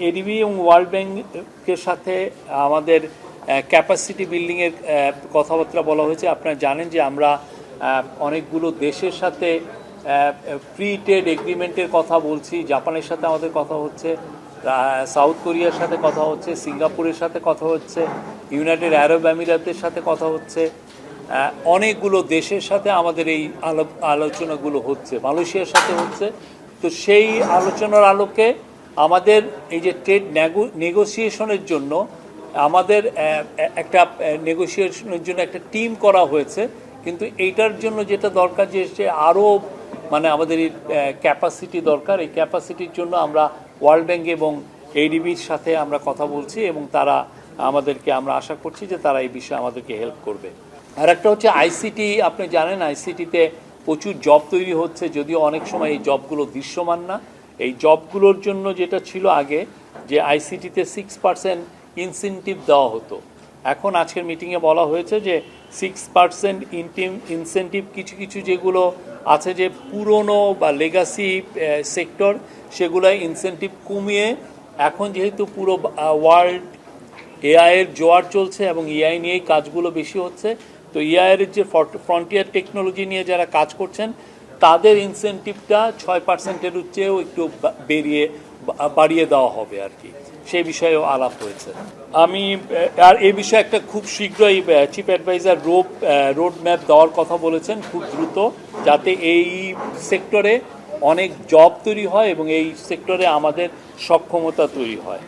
ADB এবং world ব্যাংকের সাথে আমাদের ক্যাপাসিটি বিল্ডিংয়ের কথাবার্তা বলা হয়েছে। আপনারা জানেন যে আমরা অনেকগুলো দেশের সাথে ফ্রি ট্রেড এগ্রিমেন্টের কথা বলছি। জাপানের সাথে আমাদের কথা হচ্ছে সাউথ কোরিয়ার সাথে কথা হচ্ছে, সিঙ্গাপুরের সাথে কথা হচ্ছে, ইউনাইটেড আরব আমিরাতের সাথে কথা হচ্ছে। অনেকগুলো দেশের সাথে আমাদের এই আলো- আলোচনাগুলো হচ্ছে, মালয়েশিয়ার সাথে হচ্ছে। তো সেই আলোচনার আলোকে আমাদের এই যে ট্রেড নেগোসিয়েশনের জন্য আমাদের একটা নেগোসিয়েশনের জন্য একটা টিম করা হয়েছে। কিন্তু এইটার জন্য যেটা দরকার যে সে আরও মানে আমাদের এই ক্যাপাসিটি দরকার। এই ক্যাপাসিটির জন্য আমরা ওয়ার্ল্ড ব্যাংক এবং এইডিবির সাথে আমরা কথা বলছি এবং তারা আমাদেরকে, আমরা আশা করছি যে তারা এই বিষয়ে আমাদেরকে হেল্প করবে। আর একটা হচ্ছে আইসিটি আপনি জানেন আইসিটিতে প্রচুর জব তৈরি হচ্ছে। যদিও অনেক সময় এই জবগুলো দৃশ্যমান না। এই জবগুলোর জন্য যেটা ছিল আগে, যে আইসিটিতে সিক্স পার্সেন্ট ইনসেন্টিভ দেওয়া হতো। এখন আজকের মিটিংয়ে বলা হয়েছে যে সিক্স পার্সেন্ট ইনটিম ইনসেন্টিভ কিছু কিছু যেগুলো আছে যে পুরনো বা লেগাসি সেক্টর সেগুলো ইনসেন্টিভ কমিয়ে এখন যেহেতু পুরো ওয়ার্ল্ড এআইয়ের জোয়ার চলছে এবং এআই নিয়েই কাজগুলো বেশি হচ্ছে, তো এআই এর যে ফ্রন্টিয়ার টেকনোলজি নিয়ে যারা কাজ করছেন তাদের ইনসেন্টিভটা ছয় পার্সেন্টের চেয়েও একটু বেরিয়ে বাড়িয়ে দেওয়া হবে আর কি। সেই বিষয়েও আলাপ হয়েছে। আমি আর এই বিষয়ে একটা খুব শীঘ্রই chief adviser road road map দেওয়ার কথা বলেছেন খুব দ্রুত, যাতে এই সেক্টরে অনেক জব তৈরি হয় এবং এই সেক্টরে আমাদের সক্ষমতা তৈরি হয়।